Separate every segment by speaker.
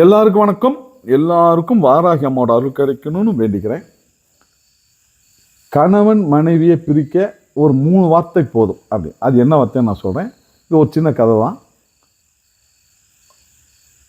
Speaker 1: எல்லாருக்கும் வணக்கம். எல்லாருக்கும் வாராகி அம்மாவோட அருள் கிடைக்கணும்னு வேண்டிக்கிறேன். கணவன் மனைவியை பிரிக்க ஒரு மூணு வார்த்தை போதும். அப்படி. அது என்ன வார்த்தை நான் சொல்கிறேன் இது ஒரு சின்ன கதை தான்.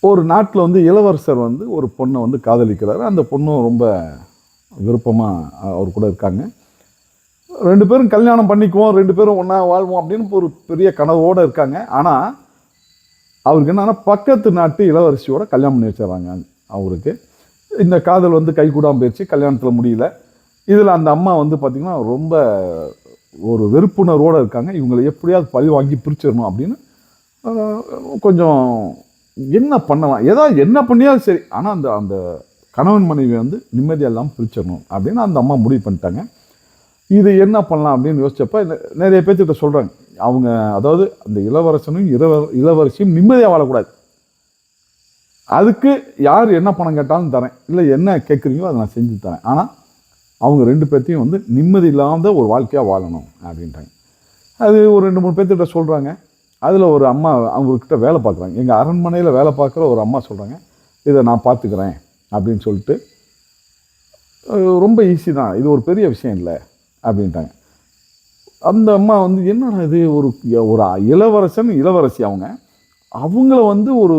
Speaker 1: ஒரு நாட்டில் வந்து இளவரசர் வந்து ஒரு பொண்ணை வந்து காதலிக்கிறாரு. அந்த பொண்ணும் ரொம்ப விருப்பமாக அவர் கூட இருக்காங்க. ரெண்டு பேரும் கல்யாணம் பண்ணிக்குவோம். ரெண்டு பேரும் ஒன்றா வாழ்வோம் அப்படின்னு ஒரு பெரிய கனவோடு இருக்காங்க. ஆனால் அவருக்கு என்னன்னா பக்கத்து நாட்டு இளவரசியோட கல்யாணம் பண்ணி வச்சிடறாங்க அவருக்கு. இந்த காதல் வந்து கை கூடாமல் போயிடுச்சு கல்யாணத்தில் முடியல. இதில் அந்த அம்மா வந்து பார்த்திங்கன்னா ரொம்ப ஒரு வெறுப்புணர்வோடு இருக்காங்க. இவங்களை எப்படியாவது பழி வாங்கி பிரிச்சிடணும் அப்படின்னு கொஞ்சம் என்ன பண்ணலாம் ஏதாவது என்ன பண்ணியாலும் சரி. ஆனால் அந்த அந்த கணவன் மனைவி வந்து நிம்மதியாக இல்லாமல் பிரிச்சிடணும் அப்படின்னு அந்த அம்மா முடிவு பண்ணிட்டாங்க. இது என்ன பண்ணலாம் அப்படின்னு யோசிச்சப்ப நிறைய பேர்த்திட்ட சொல்கிறாங்க அவங்க அதாவது அந்த இளவரசனும் இளவ இளவரசியும் நிம்மதியாக வாழக்கூடாது. அதுக்கு யார் என்ன பணம் கேட்டாலும் தரேன். இல்லை என்ன கேட்குறீங்களோ அதை நான் செஞ்சு தரேன். ஆனால் அவங்க ரெண்டு பேர்த்தையும் வந்து நிம்மதி இல்லாத ஒரு வாழ்க்கையாக வாழணும் அப்படின்ட்டாங்க அது ஒரு ரெண்டு மூணு பேர்த்திட்ட சொல்கிறாங்க அதில் ஒரு அம்மா அவங்கக்கிட்ட வேலை பார்க்குறாங்க எங்கள் அரண்மனையில் வேலை பார்க்குற ஒரு அம்மா சொல்கிறாங்க இதை நான் பார்த்துக்கிறேன் அப்படின்னு சொல்லிட்டு ரொம்ப ஈஸி தான். இது ஒரு பெரிய விஷயம் இல்லை அப்படின்ட்டாங்க அந்த அம்மா வந்து என்னடா இது? ஒரு ஒரு இளவரசன் இளவரசி அவங்க. அவங்கள வந்து ஒரு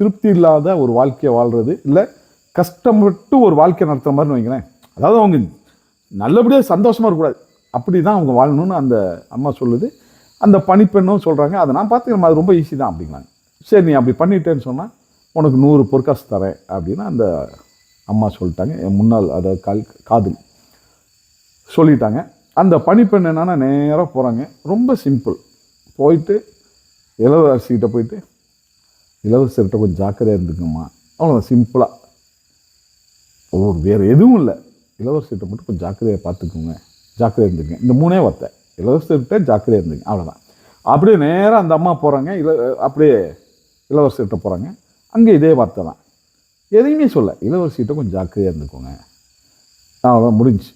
Speaker 1: திருப்தி இல்லாத ஒரு வாழ்க்கையை வாழ்கிறது இல்லை கஷ்டப்பட்டு ஒரு வாழ்க்கை நடத்துகிற மாதிரி வைங்களேன். அதாவது அவங்க நல்லபடியாக சந்தோஷமாக இருக்கக்கூடாது. அப்படி தான் அவங்க வாழணும்னு அந்த அம்மா சொல்லுது. அந்த பனிப்பெண்ணும் சொல்கிறாங்க அதை நான் பார்த்துக்கிறேன் அது ரொம்ப ஈஸி தான் அப்படிங்களாங்க சரி நீ அப்படி பண்ணிட்டேன்னு சொன்னால் உனக்கு நூறு பொற்காசு தரேன் அப்படின்னு அந்த அம்மா சொல்லிட்டாங்க. என் முன்னாள் அதாவது கால் காதல் சொல்லிட்டாங்க. அந்த பணிப்பெண் என்னென்னா நேராக போகிறாங்க ரொம்ப சிம்பிள் போயிட்டு இளவரசிக்கிட்ட போயிட்டு இளவரசர்கிட்ட கொஞ்சம் ஜாக்கிரதையாக இருந்துக்கம்மா. அவ்வளோ சிம்பிளாக ஒரு வேறு எதுவும் இல்லை. இளவரசர்கிட்ட மட்டும் கொஞ்சம் ஜாக்கிரதையாக பார்த்துக்கோங்க ஜாக்கிரதையாக இருந்துங்க இந்த மூணே வார்த்தை. இளவரசர்கிட்ட ஜாக்கிரதையாக இருந்துங்க அவ்வளோதான் அப்படியே நேராக அந்த அம்மா போகிறாங்க இள அப்படியே இளவரசர்கிட்ட போகிறாங்க அங்கே இதே வார்த்தை தான். எதையுமே சொல்ல. இளவரசிகிட்ட கொஞ்சம் ஜாக்கிரதையாக இருந்துக்கோங்க. அவ்வளோதான் முடிஞ்சுச்சு.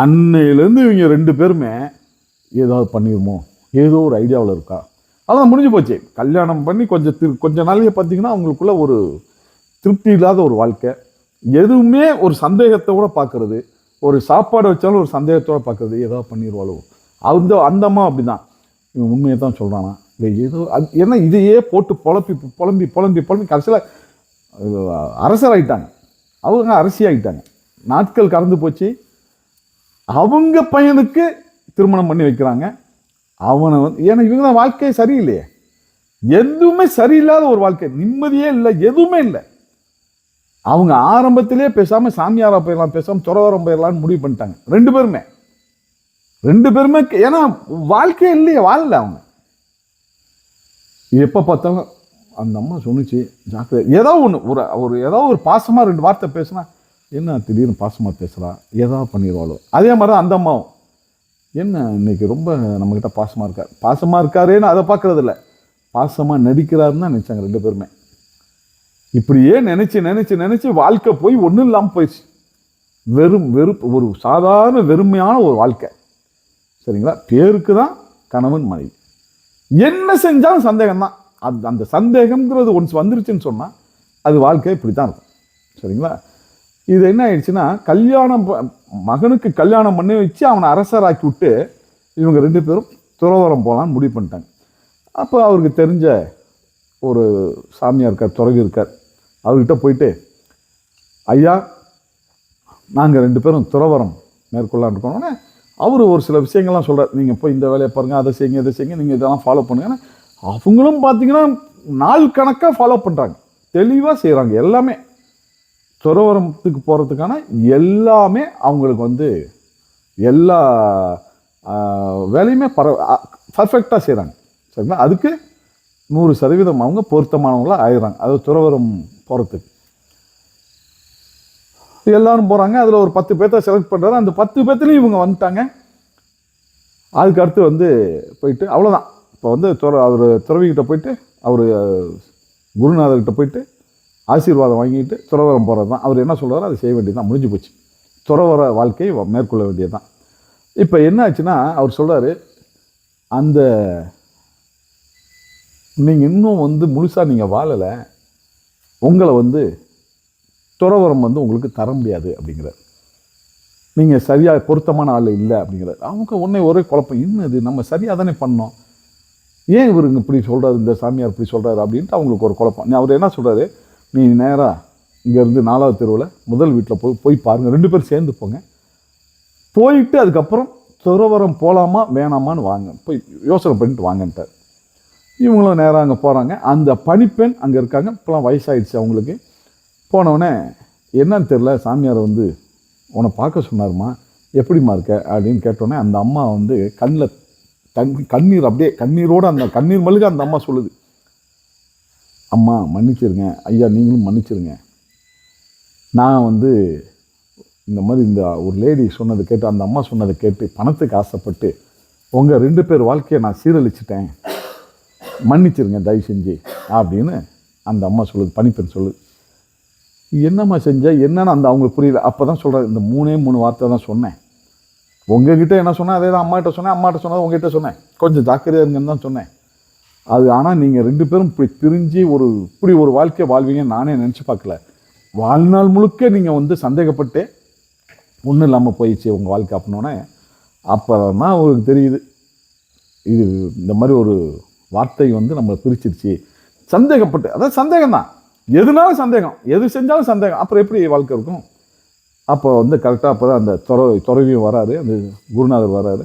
Speaker 1: அன்னையிலேருந்து இவங்க ரெண்டு பேருமே ஏதாவது பண்ணிடுமோ ஏதோ ஒரு ஐடியாவில் இருக்கா? அதான் முடிஞ்சு போச்சு. கல்யாணம் பண்ணி கொஞ்சம் திரு கொஞ்ச நாளையே பார்த்தீங்கன்னா அவங்களுக்குள்ள ஒரு திருப்தி இல்லாத ஒரு வாழ்க்கை. எதுவுமே ஒரு சந்தேகத்தோட பார்க்குறது. ஒரு சாப்பாடு வச்சாலும் ஒரு சந்தேகத்தோடு பார்க்குறது. ஏதோ பண்ணிடுவாளோ அந்த அந்தம்மா அப்படி அப்படிதான். இவன் உண்மையை தான் சொல்கிறானா இல்லை ஏதோ அது ஏன்னா இதையே போட்டு புலப்பி புலம்பி புலம்பி புலம்பி கடைசியில் அரசராயிட்டாங்க. அவங்க அரசியாகிட்டாங்க நாட்கள் கறந்து போச்சு. அவங்க பையனுக்கு திருமணம் பண்ணி வைக்கிறாங்க. அவனை வந்து ஏன்னா இவங்க தான் வாழ்க்கையே சரியில்லையே. எதுவுமே சரியில்லாத ஒரு வாழ்க்கை. நிம்மதியே இல்லை எதுவுமே இல்லை. அவங்க ஆரம்பத்திலே பேசாமல் சாமியாரா போயிடலாம் பேசாமல் துறவரம் போயிடலாம்னு முடிவு பண்ணிட்டாங்க. ரெண்டு பேருமே. ரெண்டு பேருமே ஏன்னா வாழ்க்கையே இல்லையே வாழல அவங்க. எப்போ பார்த்தாலும் அந்த அம்மா சொன்னிச்சு ஜாக்கிரதை. ஏதோ ஒன்று ஒரு ஒரு ஏதோ ஒரு பாசமாக ரெண்டு வார்த்தை பேசுனா என்ன திடீர்னு பாசமாக பேசுகிறா ஏதாவது பண்ணிடுவாளோ? அதே மாதிரி தான் அந்த அம்மாவும். என்ன இன்னைக்கு ரொம்ப நம்மக்கிட்ட பாசமாக இருக்கார்? பாசமாக இருக்காரேன்னு அதை பார்க்குறதில்ல. பாசமாக நடிக்கிறாருன்னு தான் நினச்சாங்க ரெண்டு பேருமே. இப்படியே நினச்சி நினச்சி நினச்சி வாழ்க்கை போய் ஒன்றும் இல்லாமல் போயிடுச்சு. வெறும் வெறுப்பு ஒரு சாதாரண வெறுமையான ஒரு வாழ்க்கை. சரிங்களா? பேருக்கு தான் கணவன் மனைவி. என்ன செஞ்சாலும் சந்தேகம் தான் அந்த அந்த சந்தேகம்ங்கிறது ஒன்ஸ் வந்துருச்சுன்னு சொன்னால் அது வாழ்க்கை இப்படி தான் இருக்கும். சரிங்களா? இது என்ன ஆயிடுச்சுன்னா கல்யாணம் ப- மகனுக்கு கல்யாணம் பண்ணி வச்சு அவனை அரசராக்கி விட்டு இவங்க ரெண்டு பேரும் துறவரம் போகலான்னு முடிவு பண்ணிட்டாங்க. அப்போ அவருக்கு தெரிஞ்ச ஒரு சாமியார் இருக்கார் துறவி இருக்கார். அவர்கிட்ட போயிட்டு ஐயா நாங்கள் ரெண்டு பேரும் துறவரம் மேற்கொள்ளான்னு இருக்கோன்னே அவர் ஒரு சில விஷயங்கள்லாம் சொல்கிறார் நீங்கள் போய் இந்த வேலையை பாருங்கள் அதை செய்யுங்க இதை செய்யுங்க நீங்கள் இதெல்லாம் ஃபாலோ பண்ணுங்கன்னா அவங்களும் பார்த்தீங்கன்னா நாள் கணக்காக ஃபாலோ பண்ணுறாங்க தெளிவாக செய்கிறாங்க எல்லாமே துறவரத்துக்கு போகிறதுக்கான எல்லாமே அவங்களுக்கு வந்து எல்லா வேலையுமே பர பர்ஃபெக்டாக செய்கிறாங்க சரிங்களா? அதுக்கு நூறு சதவீதம் அவங்க பொருத்தமானவங்களாக ஆயிடுறாங்க. அது துறவரம் போகிறதுக்கு எல்லோரும் போகிறாங்க அதில் ஒரு பத்து பேர்த்த செலக்ட் பண்ணுறாரு அந்த பத்து பேர்த்துலேயும் இவங்க வந்துட்டாங்க. அதுக்கு அடுத்து வந்து போயிட்டு அவ்வளோதான் இப்போ வந்து துற அவர் துறவிக்கிட்ட போயிட்டு அவர் குருநாதர்கிட்ட போயிட்டு ஆசீர்வாதம் வாங்கிட்டு துறவரம் போகிறது தான் அவர் என்ன சொல்கிறாரோ அதை செய்ய வேண்டியது தான் முடிஞ்சு போச்சு. துறவர வாழ்க்கையை வ- மேற்கொள்ள வேண்டியது தான் இப்போ என்ன ஆச்சுன்னா அவர் சொல்கிறாரு அந்த நீங்கள் இன்னும் வந்து முழுசாக நீங்கள் வாழலை. உங்களை வந்து துறவரம் வந்து உங்களுக்கு தர முடியாது அப்படிங்கிறார். நீங்கள் சரியாக பொருத்தமான ஆள் இல்லை அப்படிங்கிறார். அவங்க உடனே ஒரே குழப்பம். இன்னது நம்ம சரியாக தானே பண்ணோம். ஏன் இவருங்க இப்படி சொல்கிறாரு இந்த சாமியார் இப்படி சொல்கிறாரு அப்படின்ட்டு அவங்களுக்கு ஒரு குழப்பம். அவர் என்ன சொல்கிறாரு நீ நேராக இங்கேருந்து நாலாவது தெருவில் முதல் வீட்டில் போய் போய் பாருங்கள் ரெண்டு பேரும் சேர்ந்து போங்க. போயிட்டு அதுக்கப்புறம் துறவரம் போகலாமா வேணாமான்னு வாங்க. போய் யோசனை பண்ணிட்டு வாங்கன்ட்டார். இவங்களும் நேராக அங்கே போகிறாங்க அந்த பணிப்பெண் அங்கே இருக்காங்க. இப்போலாம் வயசாகிடுச்சு அவங்களுக்கு. போனவுடனே என்னன்னு தெரில சாமியார் வந்து உன்னை பார்க்க சொன்னார்மா? எப்படிம்மா இருக்க? அப்படின்னு கேட்டோன்னே அந்த அம்மா வந்து கண்ணில் தன் கண்ணீர் அப்படியே கண்ணீரோடு அந்த கண்ணீர் மல்க அந்த அம்மா சொல்லுது. அம்மா மன்னிச்சிருங்க. ஐயா நீங்களும் மன்னிச்சிருங்க. நான் வந்து இந்த மாதிரி இந்த ஒரு லேடி சொன்னது கேட்டு அந்த அம்மா சொன்னதை கேட்டு பணத்துக்கு ஆசைப்பட்டு உங்கள் ரெண்டு பேர் வாழ்க்கையை நான் சீரழிச்சிட்டேன். மன்னிச்சிருங்க தயவு செஞ்சு அப்படின்னு அந்த அம்மா சொல்லுது பனிப்பெண் சொல்லுது என்னம்மா செஞ்சால் என்னன்னு அந்த அவங்களுக்கு புரியல. அப்போ தான் சொல்கிறேன் இந்த மூணே மூணு வார்த்தை தான் சொன்னேன். உங்ககிட்ட என்ன சொன்னேன்? அதே தான் அம்மாகிட்ட சொன்னேன் அம்மாட்ட சொன்னது உங்ககிட்ட சொன்னேன். கொஞ்சம் ஜாக்கிரதையா இருங்கன்னு தான் சொன்னேன். அது ஆனால் நீங்கள் ரெண்டு பேரும் இப்படி பிரிஞ்சு ஒரு இப்படி ஒரு வாழ்க்கையை வாழ்வீங்கன்னு நானே நினச்சி பார்க்கல. வாழ்நாள் முழுக்க நீங்கள் வந்து சந்தேகப்பட்டு ஒன்றும் இல்லாமல் போயிடுச்சு உங்கள் வாழ்க்கை அப்படின்னோடனே அப்போ தான் அவருக்கு தெரியுது. இது இந்த மாதிரி ஒரு வார்த்தை வந்து நம்மளை பிரிச்சிருச்சு. சந்தேகப்பட்டு அதான் சந்தேகம் தான் எதுனாலும் சந்தேகம் எது செஞ்சாலும் சந்தேகம். அப்புறம் எப்படி வாழ்க்கை இருக்கும்? அப்போ வந்து கரெக்டாக அப்போ தான் அந்த துறவி துறவியும் வராரு அந்த குருநாதர் வராரு.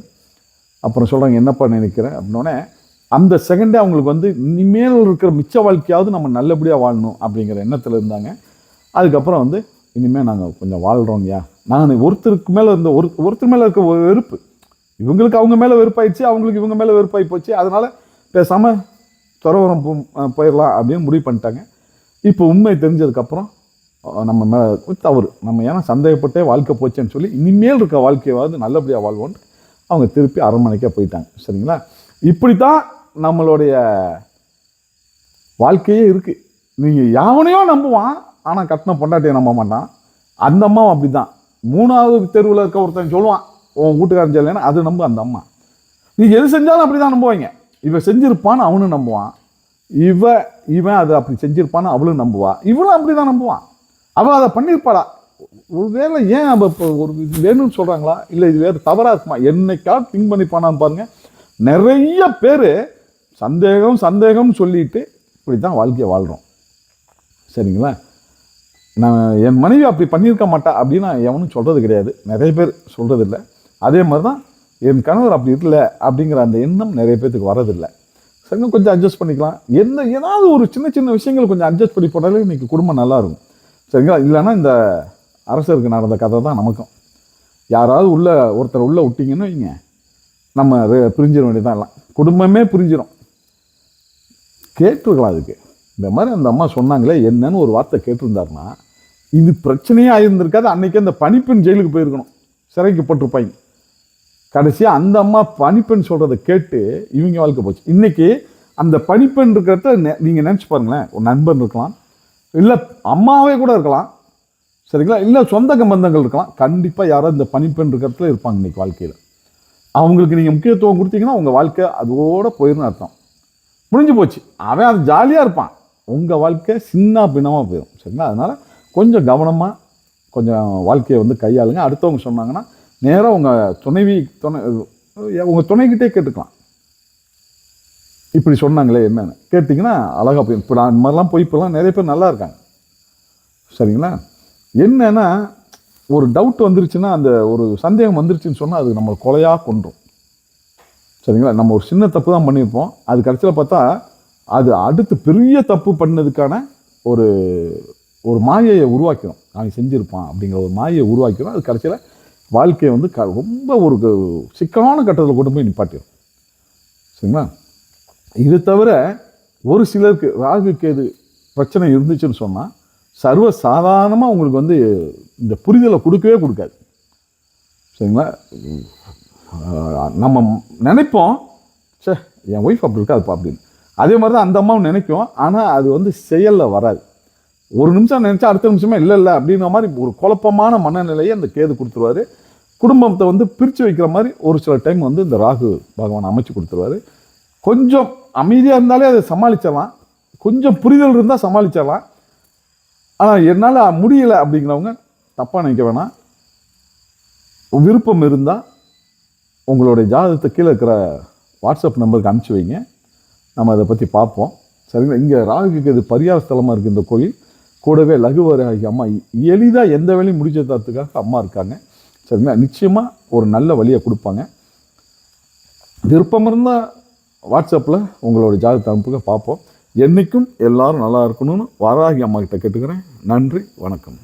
Speaker 1: அப்புறம் சொல்கிறாங்க என்னப்பா நினைக்கிறேன் அப்படின்னோடனே அந்த செகண்டே அவங்களுக்கு வந்து இனிமேல் இருக்கிற மிச்ச வாழ்க்கையாவது நம்ம நல்லபடியாக வாழணும் அப்படிங்கிற எண்ணத்தில் இருந்தாங்க. அதுக்கப்புறம் வந்து இனிமேல் நாங்கள் கொஞ்சம் வாழ்கிறோங்கய்யா நாங்கள் ஒருத்தருக்கு மேலே இருந்த ஒரு ஒருத்தர் மேலே இருக்க ஒரு வெறுப்பு. இவங்களுக்கு அவங்க மேலே வெறுப்பாயிடுச்சு அவங்களுக்கு இவங்க மேலே வெறுப்பாகி போச்சு. அதனால் பேசாமல் துறவரம் போயிடலாம் அப்படின்னு முடிவு பண்ணிட்டாங்க. இப்போ உண்மை தெரிஞ்சதுக்கப்புறம் நம்ம மேலே தவறு. நம்ம ஏன்னா சந்தேகப்பட்டே வாழ்க்கை போச்சேன்னு சொல்லி இனிமேல் இருக்க வாழ்க்கையாவது நல்லபடியாக வாழ்வோன்ட்டு அவங்க திருப்பி அரண்மனைக்கே போயிட்டாங்க. சரிங்களா? இப்படி தான் நம்மளுடைய வாழ்க்கையே இருக்குது நீங்கள் யாவனையோ நம்புவான் ஆனால் கட்டின பொண்டாட்டியை நம்ப மாட்டான். அந்த அம்மாவும் அப்படி தான் மூணாவது தெருவில் இருக்க ஒருத்தன் சொல்லுவான் உன் வீட்டுக்காரன் சொல்லலைன்னா அது நம்ப அந்த அம்மா. நீ எது செஞ்சாலும் அப்படி தான் நம்புவாங்க. இவன் செஞ்சுருப்பான்னு அவனும் நம்புவான். இவ இவன் அதை அப்படி செஞ்சுருப்பான்னு அவளும் நம்புவான் இவளும் அப்படி தான் நம்புவான். அவள் அதை பண்ணியிருப்பாளா ஒருவேளை ஏன் அவள் இப்போ ஒரு இது வேணும்னு சொல்கிறாங்களா இல்லை இது வேறு தவறாக இருக்குமா? என்னைக்காவது திங்க் பண்ணிப்பானான்னு பாருங்கள் நிறைய பேர் சந்தேகம் சந்தேகம் சொல்லிட்டு இப்படி தான் வாழ்க்கையை வாழ்கிறோம் சரிங்களா? நான் என் மனைவி அப்படி பண்ணியிருக்க மாட்டா அப்படின்னு நான் எவனும் சொல்கிறது கிடையாது. நிறைய பேர் சொல்கிறது இல்லை. அதே மாதிரி தான் என் கணவர் அப்படி இல்லை அப்படிங்கிற அந்த எண்ணம் நிறைய பேர்த்துக்கு வரதில்லை சரிங்க கொஞ்சம் அட்ஜஸ்ட் பண்ணிக்கலாம். என்ன ஏதாவது ஒரு சின்ன சின்ன விஷயங்கள் கொஞ்சம் அட்ஜஸ்ட் பண்ணி போனாலே இன்னைக்கு குடும்பம் நல்லாயிருக்கும் சரிங்களா? இல்லைன்னா இந்த அரசருக்கு நடந்த கதை தான் நமக்கும். யாராவது உள்ள ஒருத்தர் உள்ளே விட்டிங்கன்னு வைங்க. நம்ம பிரிஞ்சிட வேண்டியதான் எல்லாம். குடும்பமே பிரிஞ்சிடும் கேட்டிருக்கலாம் அதுக்கு. இந்த மாதிரி அந்த அம்மா சொன்னாங்களே என்னன்னு ஒரு வார்த்தை கேட்டிருந்தாருன்னா இது பிரச்சனையே ஆயிருந்திருக்காது அன்றைக்கி அந்த பணிப்பெண் ஜெயிலுக்கு போயிருக்கணும். சிறைக்கு போட்டிருப்பாங்க. கடைசியாக அந்த அம்மா பணிப்பெண் சொல்கிறத கேட்டு இவங்க வாழ்க்கை போச்சு. இன்றைக்கி அந்த பணிப்பெண் இருக்கிறத நீங்கள் நினச்சி பாருங்களேன். ஒரு நண்பன் இருக்கலாம். இல்லை அம்மாவே கூட இருக்கலாம். சரிங்களா? இல்லை சொந்த பந்தங்கள் இருக்கலாம். கண்டிப்பாக யாராவது இந்த பணிப்பெண் இருக்கிறதுல இருப்பாங்க இன்றைக்கி வாழ்க்கையில். அவங்களுக்கு நீங்கள் முக்கியத்துவம் கொடுத்தீங்கன்னா உங்கள் வாழ்க்கை அதோடு போயிருன்னு அர்த்தம். முடிஞ்சு போச்சு. அவன் அது ஜாலியாக இருப்பான். உங்கள் வாழ்க்கை சின்ன பின்னமாக போயிடும் சரிங்களா? அதனால் கொஞ்சம் கவனமாக கொஞ்சம் வாழ்க்கையை வந்து கையாளுங்க. அடுத்தவங்க சொன்னாங்கன்னா நேராக உங்கள் துணைவி துணை உங்கள் துணைக்கிட்டே கேட்டுக்கலாம். இப்படி சொன்னாங்களே என்னென்னு. கேட்டிங்கன்னா அழகாக போய் இப்போ நான் மாதிரிலாம் போய் இப்போலாம் நிறைய பேர் நல்லா இருக்காங்க. சரிங்களா? என்னென்னா ஒரு டவுட் வந்துருச்சுன்னா அந்த ஒரு சந்தேகம் வந்துருச்சுன்னு சொன்னால் அது நம்ம கொலையாக கொன்றும். சரிங்களா? நம்ம ஒரு சின்ன தப்பு தான் பண்ணியிருப்போம். அது கடைசியில் பார்த்தா அது அடுத்து பெரிய தப்பு பண்ணதுக்கான ஒரு ஒரு மாயையை உருவாக்கிறோம். அவன் செஞ்சுருப்பான் அப்படிங்கிற ஒரு மாயையை உருவாக்கிறோம். அது கடைசியில் வாழ்க்கையை வந்து க ரொம்ப ஒரு சிக்கலான கட்டத்தில் கொண்டு போய் நிப்பாட்டிடும் சரிங்களா? இது தவிர ஒரு சிலருக்கு ராகு கேது பிரச்சனை இருந்துச்சுன்னு சொன்னால் சர்வ சாதாரணமாக உங்களுக்கு வந்து இந்த புரிதலை கொடுக்கவே கொடுக்காது. சரிங்களா? நம்ம நினைப்போம் சே என் ஒய்ஃப் அப்படி இருக்காதுப்பா அப்படின்னு. அதே மாதிரி தான் அந்த அம்மாவும் நினைக்கும். ஆனால் அது வந்து செயலில் வராது. ஒரு நிமிஷம் நினச்சா அடுத்த நிமிஷமே இல்லை இல்லை அப்படின்ற மாதிரி ஒரு குழப்பமான மனநிலையை அந்த கேது கொடுத்துருவாரு. குடும்பத்தை வந்து பிரித்து வைக்கிற மாதிரி ஒரு சில டைம் வந்து இந்த ராகு பகவான் அமைச்சு கொடுத்துருவாரு. கொஞ்சம் அமைதியாக இருந்தாலே அதை சமாளிச்சிடலாம். கொஞ்சம் புரிதல் இருந்தால் சமாளிச்சிடலாம். ஆனால் என்னால் முடியல அப்படிங்கிறவங்க தப்பாக நினைக்க வேணாம். விருப்பம் இருந்தால் உங்களுடைய ஜாதகத்தை கீழே இருக்கிற வாட்ஸ்அப் நம்பருக்கு அனுப்பிச்சி வைங்க. நம்ம அதை பற்றி பார்ப்போம். சரிங்களா? இங்கே ராகுக்கு இது பரியார ஸ்தலமாக இருக்குது இந்த கோயில். கூடவே லகுவராகி அம்மா எளிதாக எந்த வேலையும் முடிச்ச தரத்துக்காக அம்மா இருக்காங்க. சரிங்களா? நிச்சயமாக ஒரு நல்ல வழியை கொடுப்பாங்க. விருப்பம் இருந்தால் வாட்ஸ்அப்பில் உங்களோட ஜாதகத்தை அனுப்புங்க பார்ப்போம். என்றைக்கும் எல்லாரும் நல்லா இருக்கணும்னு வராகி அம்மா கிட்ட கேட்டுக்கிறேன். நன்றி வணக்கம்.